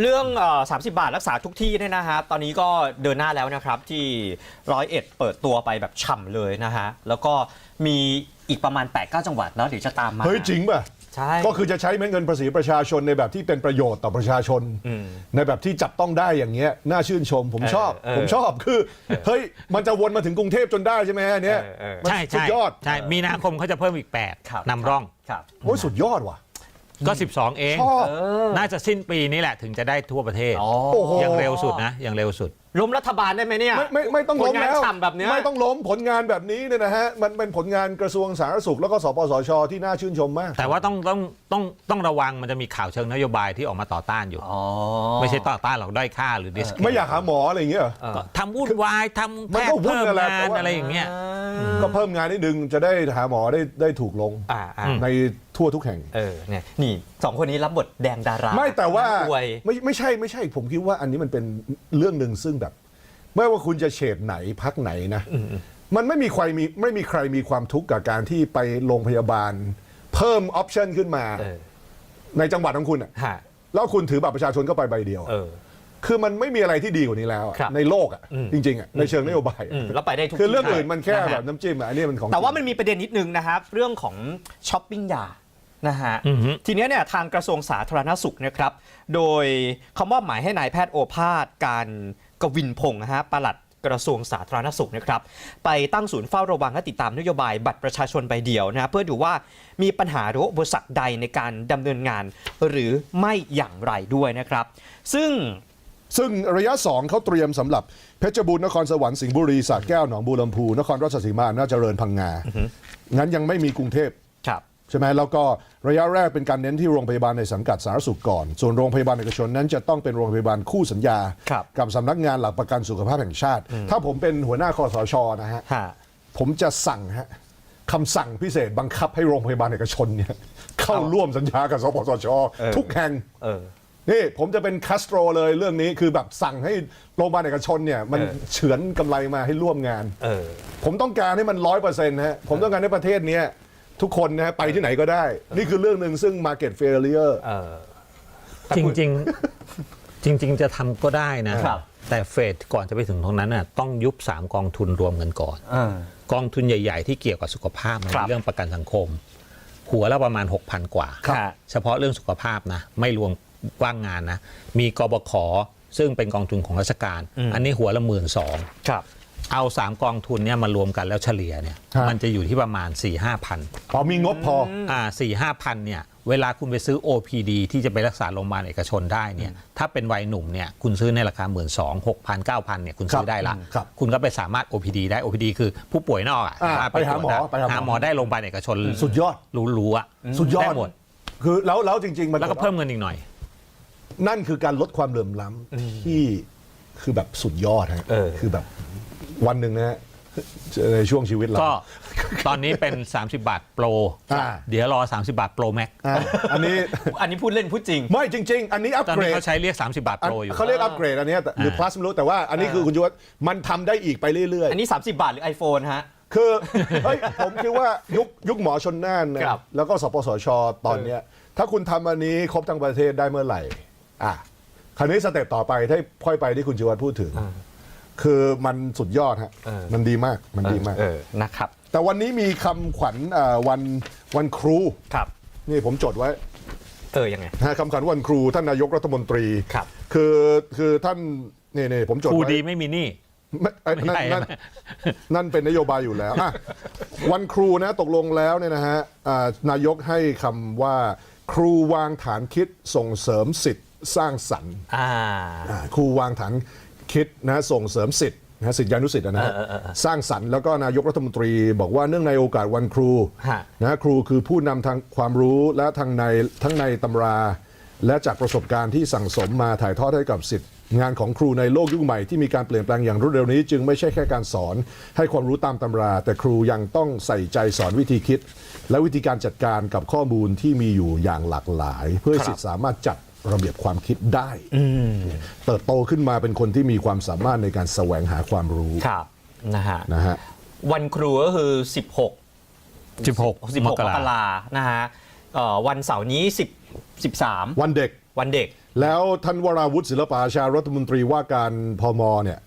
เรื่องเอ่อ30 บาทรักษาทุกที่เนี่ยนะฮะ ตอนนี้ก็เดินหน้าแล้วนะครับที่ร้อยเอ็ดเปิดตัวไปแบบฉ่ำเลยนะฮะ แล้วก็มีอีกประมาณ 8-9 จังหวัดแล้วเดี๋ยวจะตามมา เฮ้ยจริงป่ะ ใช่ ก็คือจะใช้เม็ดเงินภาษีประชาชนในแบบที่เป็นประโยชน์ต่อประชาชนอืมในแบบที่จับต้องได้อย่างเงี้ยน่าชื่นชม ผมเออชอบเออผมชอบคือเฮ้ยมันจะวนมาถึงกรุงเทพจนได้ใช่ไหมฮะอันเนี้ยเออเออ มันใช่สุใช่ดยอดใช่มีนาคมเขาจะเพิ่มอีกครับ8นำร่อง ครับ โอ้ยสุดยอดว่ะ ก็ 12 เอง ชอบเออน่าจะสิ้นปีนี้แหละถึงจะได้ทั่วประเทศอ๋อโอ้โหอย่างเร็วสุดนะอย่างเร็วสุด ล้มรัฐบาลได้ไหมเนี่ย ไม่ไม่ไม่ต้องล้มผลงานแล้วฉ่ำแบบเนี้ย ไม่ต้องล้มผลงานแบบนี้เนี่ยนะฮะมันเป็นผลงานกระทรวงสาธารณสุขแล้วก็สปสช ที่น่าชื่นชมมากแต่ว่าต้องต้องต้องต้องระวังมันจะมีข่าวเชิงนโยบายที่ออกมาต่อต้านอยู่ อ๋อไม่ใช่ต่อต้านหรอกด้อยค่าหรือดิสไม่อยากหาหมออะไรอย่างเงี้ยเหรอเออก็ทำวุ่นวายทำมัแพนทก็ย์วุ่นเพิ่มนั่นแหละงาแต่นว่า อะไรอย่างเงี้ย ก็เพิ่มงานนิดนึงจะได้หาหมอได้ได้ถูกลงอ่าอ่าอืมในทั่วทุกแห่ง เออเนี่ยนี่สองคนนี้รับบทแดงดาราไม่แต่ว่าน่อวยไม่ไม่ใช่ไม่ใช่ผมคิดว่าอันนี้มันเป็นเรื่องหนึ่งซึ่งแบบ ไม่ว่าคุณจะเฉดไหนพักไหนนะ มันไม่มีใครมีไม่มีใครมีความทุกข์กับการที่ไปโรงพยาบาล เพิ่มออปชันขึ้นมา เออในจังหวัดของคุณอะฮะแล้วคุณถือบัตรประชาชนก็ไปใบเดียว เออ คือมันไม่มีอะไรที่ดีกว่านี้แล้วอะครับในโลกอะอืม จริงๆอะในเชิงนโยบายอะอืมแล้วไปได้ทุกคือเรื่องที่อื่นมันแค่ะฮะ แบบน้ำจิ้มอะอันนี้มันของ แต่ว่ามันมีประเด็นนิดนึงนะครับ เรื่องของช้อปปิ้งยานะฮะอือฮึ ทีเนี้ยเนี่ยทางกระทรวงสาธารณสุขนะครับ โดยเขามอบหมายให้นายแพทย์โอภาสการกวินพงศ์นะฮะปลัดกระทรวงสาธารณสุขนะครับ ไปตั้งศูนย์เฝ้าระวังและติดตามนโยบายบัตรประชาชนใบเดียวนะฮะเพื่อดูว่ามีปัญหาหรือว่าอุปสรรคใดในการดำเนินงานหรือไม่อย่างไรด้วยนะครับ ซึ่ง ซึ่งระยะ 2เขาเตรียมสำหรับเพชรบูรณ์นครสวรรค์สิงห์บุรีสระแก้วหนองบัวลำพูนครราชสีมาอำนาจเจริญพังงางั้นยังไม่มีกรุงเทพ ครับ ใช่ไหมแล้วก็ระยะแรกเป็นการเน้นที่โรงพยาบาลในสังกัดสาธารณสุขก่อน ส่วนโรงพยาบาลเอกชนนั้นจะต้องเป็นโรงพยาบาลคู่สัญญา ครับ กับสำนักงานหลักประกันสุขภาพแห่งชาติ ถ้าผมเป็นหัวหน้าคอสชนะฮะ ฮะ ผมจะสั่งฮะคำสั่งพิเศษบังคับให้โรงพยาบาลเอกชนเนี่ยเข้าร่วมสัญญากับสปสชเออทุกแห่ง เออ นี่ผมจะเป็นคัสโตรเลยเรื่องนี้คือแบบสั่งให้โรงพยาบาลเอกชนเนี่ยมันเออ เฉือนกำไรมาให้ร่วมงาน เออ ผมต้องการให้มันร้อยเปอร์เซ็นต์ฮะผมต้องการให้ประเทศเนี้ยทุกคนนะฮะไปที่ไหนก็ได้ นี่คือเรื่องหนึ่งซึ่ง market failure เออ จริงๆจริง ๆ จะทำก็ได้นะ ครับ แต่เฟดก่อนจะไปถึงตรงนั้นน่ะต้องยุบ 3 กองทุนรวมกันก่อน เออ กองทุนใหญ่ ๆ ที่เกี่ยวกับสุขภาพมันครับ เรื่องประกันสังคม หัวละประมาณ 6,000 กว่าครับเฉพาะเรื่องสุขภาพนะ ไม่รวม ว่างงานนะ มีกบขซึ่งเป็นกองทุนของราชการอืมอันนี้หัวละหมื่นสองครับเอา3กองทุนเนี่ยมารวมกันแล้วเฉลี่ยเนี่ยครับมันจะอยู่ที่ประมาณ 4 5พันพอมีงบพออ่าสี่ห้าพันเนี่ยเวลาคุณไปซื้อ OPD ที่จะไปรักษาโรงพยาบาลเอกชนได้เนี่ยถ้าเป็นวัยหนุ่มเนี่ยคุณซื้อในราคา 1 2 0 0 0 6 0 0 9,000เนี่ยคุณซื้อได้ละครับคุณก็ไปสามารถ OPD ได้ OPD คือผู้ป่วยนอกอะอ่าสรถไปหาหมอตรวจไปหาหมอหาหมอได้โรงพยาบาลเอกชน สุดยอดรู้ๆอะสุดยอดได้หมดคือแล้วแล้วจริง ๆ มันแล้วก็เพิ่มเงินอีกหน่อย นั่นคือการลดความเหลื่อมล้ำที่คือแบบสุดยอดฮะเออ คือแบบวันหนึ่งนะฮะในช่วงชีวิตเรา ก็ตอนนี้เป็น 30 บาทโปร อ่า เดี๋ยวรอ 30 บาทโปรแม็กอะอันนี้อันนี้พูดเล่นพูดจริง ไม่จริง ๆ อันนี้อัปตอนเกรนี้ดเขาใช้เรียก 30 บาทอันโปรอยู่ เขาเรียกอัปเกรดอันเนี้ยแต่หรืออ่า plus ไม่รู้แต่ว่าอันนี้คือคุณจุวัฒน์มันทำได้อีกไปเรื่อยอันนี้ 30 บาทหรือ iPhone ฮะๆคือ เฮ้ยผมคิดว่ายุคยุคหมอชนน่านนะครับแล้วก็สปสช ตอนเนี้ยถ้าคุณทำอันนี้ครบทั้งประเทศได้เมื่อไหร่ อะคราวนี้สเต็ปต่อไปถ้าค่อยไปที่คุณจิวัฒน์พูดถึง คือมันสุดยอดฮะ เออ มันดีมากมันดีมาก เออนะครับ แต่วันนี้มีคำขวัญเอ่อวันวันครู ครับ นี่ผมจดไว้ เออยังไง นะคำขวัญวันครูท่านนายกรัฐมนตรีครับ คือคือท่านนี่นี่ผมจดครูไว้ดีไม่มีหนี้ ไม่เอ้ยไม่นั่นใช่นั่นนั่นเป็นนโยบายอยู่แล้วอะวันครูนะตกลงแล้วเนี่ยนะฮะอ่านายกให้คำว่า ครูวางฐานคิดส่งเสริมสิทธิ์ สร้างสรรค์อ่า อ่าครูวางฐานคิดนะส่งเสริมสิทธิ์นะสิทธิานุสิทธิ์นะฮะเออเออเออสร้างสรรค์แล้วก็นายกรัฐมนตรี บอกว่าเนื่องในโอกาสวันครูฮะ นะครูคือผู้นำทางความรู้และทางในทั้งในตำรา และจากประสบการณ์ที่สั่งสมมาถ่ายทอดให้กับสิทธิ์งานของครูในโลกยุคใหม่ที่มีการเปลี่ยนแปลงอย่างรวดเร็วนี้ จึงไม่ใช่แค่การสอน ให้ความรู้ตามตำรา แต่ครูยังต้องใส่ใจสอนวิธีคิด และวิธีการจัดการกับข้อมูลที่มีอยู่อย่างหลากหลาย เพื่อให้สิทธิ์สามารถจัด ระเบียบความคิดได้เติบโตขึ้นมาเป็นคนที่มีความสามารถในการแสวงหาความรู้ครับนะฮะนะฮะวันครูก็คือ 16 16 16มมกกรารานะฮะเอ่อวันเสาร์นี้ 10 13 วันเด็กวันเด็ก แล้วท่านวราวุฒิศิลปอาชารัฐมนตรีว่าการพมเนี่ย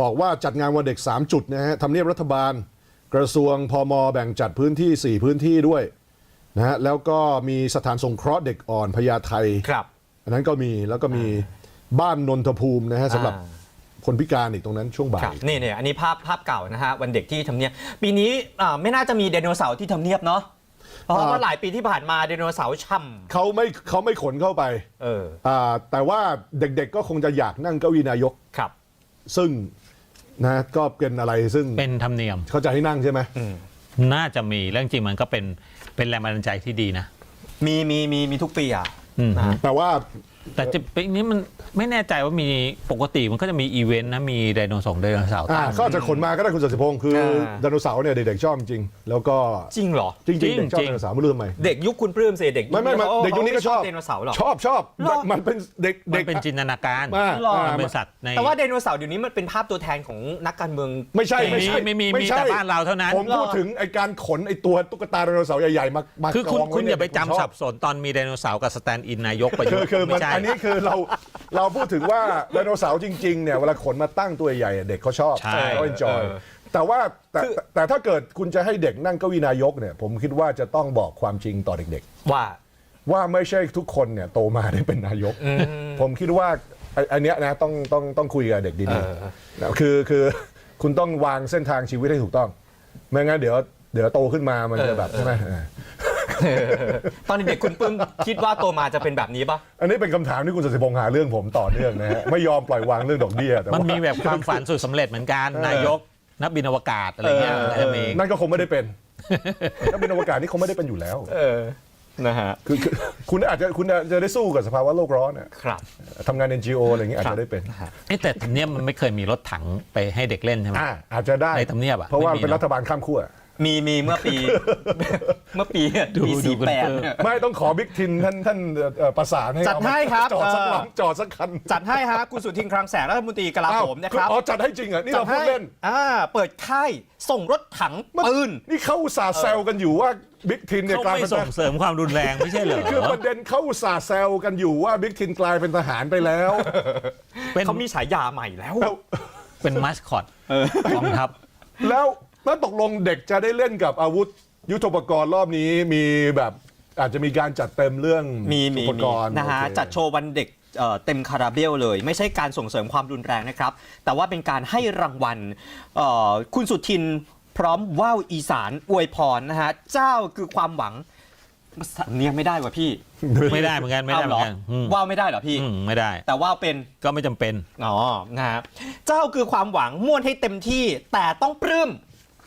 บอกว่าจัดงานวันเด็ก 3 จุดนะฮะทำเนียบรัฐบาล กระทรวงพมแบ่งจัดพื้นที่ 4 พื้นที่ด้วยนะฮะแล้วก็มีสถานสงเคราะห์เด็กอ่อนพญาไทครับ อันนั้นก็มีแล้วก็มีบ้านนนทภูมินะฮะสำหรับอ่าคนพิการอีกตรงนั้นช่วงบ่าครับยนี่เนี่ยอันนี้ภาพภาพเก่านะฮะวันเด็กที่ทำเนียบปีนี้อ่าไม่น่าจะมีไดโนเสาร์ที่ทำเนียบเนาะเพราะอ่าว่าหลายปีที่ผ่านมาไดโนเสาร์ช่เขาไม่เขาไม่ขนเข้าไปำเอออ่าแต่ว่าเด็กๆก็คงจะอยากนั่งเก้าอี้นายกครับ ซึ่งนะก็เป็นอะไรซึ่งเป็นธรรมเนียมเขาจะให้นั่งใช่ไหมน่าจะมีเรื่องจริงมันก็เป็นเป็นแรงบันดาลใจที่ดีนะ มีมีมีมีทุกปีอะอืมนะฮะ แต่ว่าแต่จะปีนี้มัน ไม่แน่ใจว่ามีปกติมันก็จะมีอีเวนต์นะมีไดโนเสาร์ไดโนเสาร์อ่าตั้งก็อาจจะขนมาก็ได้คุณสัสิพงศ์คืออาไดโนเสาร์เนี่ยเด็กๆชอบจริงแล้วก็จริงเหรอ จริงๆจริงเด็กชอบจริงไดโนเสาร์ไม่รู้ทำไม เด็กยุคคุณปลื้มสิเด็กไม่ไม่ไม่ขาเด็กยุคนี้ก็ชอบ ไดโนเสาร์หรอชอบชอบเหรอ มันเป็นเด็กมัเด็นก เป็นจินตนาการมาหรออ่ามันเป็นสัตว์ในแต่ว่าไดโนเสาร์เดี๋ยวนี้มันเป็นภาพตัวแทนของนักการเมือง ไม่ใช่ไม่ไม่มีใช่ไม่มีมีใช่แต่บ้านเราเท่านั้น ผมพูดถึงไอการขนไอตัวตุ๊กตาไดโนเสาร์ใหญ่ๆมามาคือคุณกงว้คุณอย่าไปเนี่จำผมชสัอบสนตอนมีไดโนเสาร์กับสแตนด์อินนายกประยุคืทอธ์คือมันไม่ใช่อันนี้คือเราเราพูดถึงว่าไดโนเสาร์จริงๆเนี่ยเวลาขนมาตั้งตัวใหญ่ๆเด็กเขาชอบใช่เขาเอนจอยเออ แต่ว่าแต่คือแต่แต่ถ้าเกิดคุณจะให้เด็กนั่งเก้าอี้นายกเนี่ยผมคิดว่าจะต้องบอกความจริงต่อเด็ก ว่า ๆ ว่าไม่ใช่ทุกคนเนี่ยโตมาได้เป็นนายก ผมคิดว่าไอ้อันเนี้ยนะต้องต้องต้องคุยกับเด็กดีเออ ๆนะคือคือคุณต้องวางเส้นทางชีวิตให้ถูกต้อง ไม่งั้นเดี๋ยวเดี๋ยวโตขึ้นมามันจะแบบใช่ไหมเออ ตอนเด็กๆคุณปลื้มคิดว่าโตมาจะเป็นแบบนี้ปะอันนี้เป็นคำถามที่คุณสศิพงษ์หาเรื่องผมต่อเนื่องนะฮะไม่ยอมปล่อยวางเรื่องดอกเบี้ยแต่มันว่า มีแบบความฝันสุดสำเร็จเหมือนกัน นายกนักบินอวกาศอะไรเงี้ยเออมันจะมีนั่นก็คงไม่ได้เป็น ถ้าเป็นอวกาศนี่คงไม่ได้เป็นอยู่แล้ว เออนะฮะคือคือคุณอาจจะคุณอาจจะได้สู้กับสภาวะโลกร้อนน่ะครับ ทำงาน NGO อะไรอย่างเงี้ยอาจจะได้เป็น เอ๊ะแต่ทำเนียบมันไม่เคยมีรถถังไปให้เด็กเล่นใช่ไหม อ่าอาจจะได้ในทำเนียบอะเพราะว่าไม่มีเป็นเนอะรัฐบาลข้ามขั้ว มีมีเมื่อปี เมื่อปีดูปีดูสี่คุณแปดเปิ้ลเนี่ยไม่ต้องขอบิ๊กทินท่านท่านเอ่อประสานให้จัดเอามาให้ครับ จอดสักเออลำจอดสักคันจัดให้ฮะคุณสุทินคลังแสงรัฐมนตรีกลาอ้าวโหมนะครับอ๋อจัดให้จริงเหรอนี่จัเราดพูให้ดเล่น อ่า เปิดค่ายส่งรถถังปืน นี่เขาอุตส่าห์แซวกันอยู่ว่าบิ๊กทินเนี่ยเขากลายไม่เป็นส่งเสริมความรุนแรงไม่ใช่เหรอคือประเด็นเขาอุตส่าห์แซวกันอยู่ว่าบิ๊กทินกลายเป็นทหารไปแล้ว เป็นเขามีฉายาใหม่แล้วแล้วเป็นมัสคอตกองทัพ แล้ว แล้วตกลงเด็กจะได้เล่นกับอาวุธ ยุทโธปกรณ์รอบนี้มีแบบอาจจะมีการจัดเต็มเรื่องมีมีอุปมีกรณ์นะฮะโอเค จัดโชว์วันเด็กเอ่อเต็มคาราเบลเลย ไม่ใช่การส่งเสริมความรุนแรงนะครับ แต่ว่าเป็นการให้รางวัลเอ่อคุณสุทินพร้อมว่าวอีสานอวยพรนะฮะ เจ้าคือความหวังสำเนียงไม่ได้ว่ะพี่ไม่ได้เหมือนกันไม่ได้เอาเหเหมืรออนกันอืมว่าวไม่ได้เหรอพี่ อืมไม่ได้ แต่ว่าวเป็น ก็ไม่จำเป็น อ๋อ นะฮะ เจ้าคือความหวังม่วนให้เต็มที่แต่ต้องปลื้ม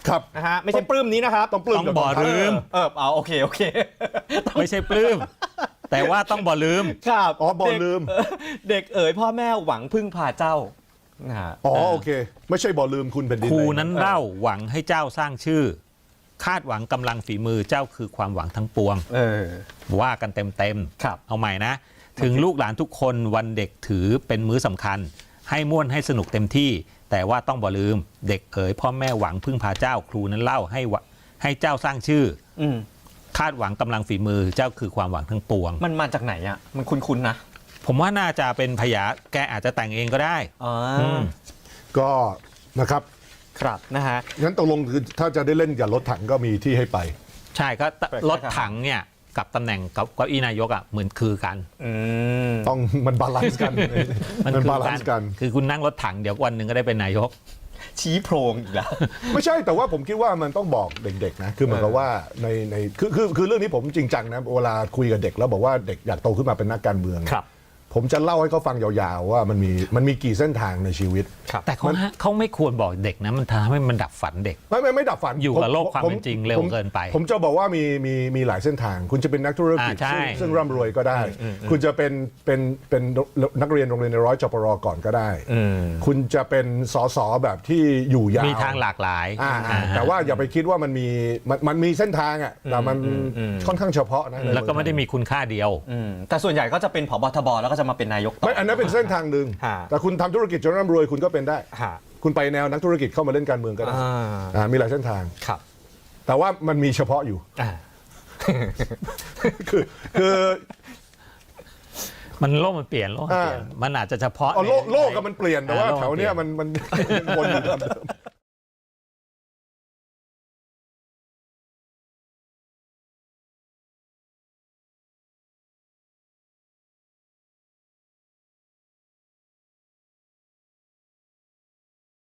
ครับนะฮะไม่ใช่ปลื้มนี้นะครับต้องปลื้มต้องกับบ่อกงทัพลืม เออเอาโอเคโอเคต้องไม่ใช่ปลื้ม แต่ว่าต้องบ่ลืม ครับอ๋อบ่อเด็กลืมเออเด็กเอ๋ยพ่อแม่หวังพึ่งพาเจ้านะฮะอ๋อโอเค ไม่ใช่บ่อลืมคุณเป็นดินครูเลยนั้นเล่าหวังให้เจ้าสร้างชื่อ คาดหวังกำลังฝีมือเจ้าคือความหวังทั้งปวง เออ ว่ากันเต็มครับๆเอาใหม่นะ ถึงลูกหลานทุกคนวันเด็กถือเป็นมื้อสำคัญ ให้ม่วนให้สนุกเต็มที่ แต่ว่าต้องบ่ลืมเด็กเอ๋ยพ่อแม่หวังพึ่งพาเจ้าครูนั้นเล่าให้วะให้เจ้าสร้างชื่ออืมคาดหวังกำลังฝีมือเจ้าคือความหวังทั้งปวง มันมาจากไหนอะ มันคุ้นๆนะผมว่าน่าจะเป็นพยาแกอาจจะแต่งเองก็ได้อ๋อมก็นะครับครับนะฮะ งั้นตกลงคือถ้าจะได้เล่นกับรถถังก็มีที่ให้ไป ใช่ก็ตใช่รถถังเนี่ย กับตำแหน่งกับเก้าอี้นายกอะเหมือนคือกันอืมต้องมันบาลานซ์กัน มันคืบาลานซ์กัน คือคุณนั่งรถถังเดี๋ยววันหนึ่งก็ได้เป็นนายก ชี้โพรงอีกแล้ว ไม่ใช่แต่ว่าผมคิดว่ามันต้องบอกเด็กๆนะคือเหมือนกับว่าในในคือคือคือเรื่องนี้ผมจริงจังนะเวลาคุยกับเด็กแล้วบอกว่าเด็กอยากโตขึ้นมาเป็นนักการเมืองครับ ผมจะเล่าให้เขาฟังยาวๆว่ามันมีมันมีกี่เส้นทางในชีวิตครับแต่เขาฮะเขาไม่ควรบอกเด็กนะ มันทำให้มันดับฝันเด็ก ไม่ไม่ไม่ดับฝันอยู่กับผโลกความเป็นจริงเร็วผมเกินไป ผมจะบอกว่ามีมีมีหลายเส้นทาง คุณจะเป็นนักธุรกิจอ่าใช่ ซึ่งซึ่งร่ำรวยก็ได้ คุณจะเป็นเป็นเป็นนักเรียนโรงเรียนในร้อยจปรก่อนก็ได้อืมคุณจะเป็นสสแบบที่อยู่ยาว มีทางหลากหลายอ่าอ่าอ่าแต่ว่าอย่าไปคิดว่ามันมีมันมันมีเส้นทางอะแต่มันค่อนข้างเฉพาะนะในแล้วก็ไม่ได้มีคุณค่าเดียว อืมแต่ส่วนใหญ่ก็จะเป็นผบทบแล้วก็จะมาเป็นนายกต่อ ไม่อันนั้นเป็นเส้นทางหนึ่งฮะ แต่คุณทำธุรกิจจนร่ำรวยคุณก็เป็นได้ ฮะคุณไปแนวนักธุรกิจเข้ามาเล่นการเมืองก็ได้อ่าอ่ามีหลายเส้นทาง ครับแต่ว่ามันมีเฉพาะอยู่ อ่า คือคือ มันโลกมันเปลี่ยนโลกมันเปลี่ยนอ่ามันอาจจะเฉพาะอ๋อโลกใน โลกก็มันเปลี่ยนแต่ว่าอ่าโลกแถวเนี้ยมันมันวนอยู่แบบเดิม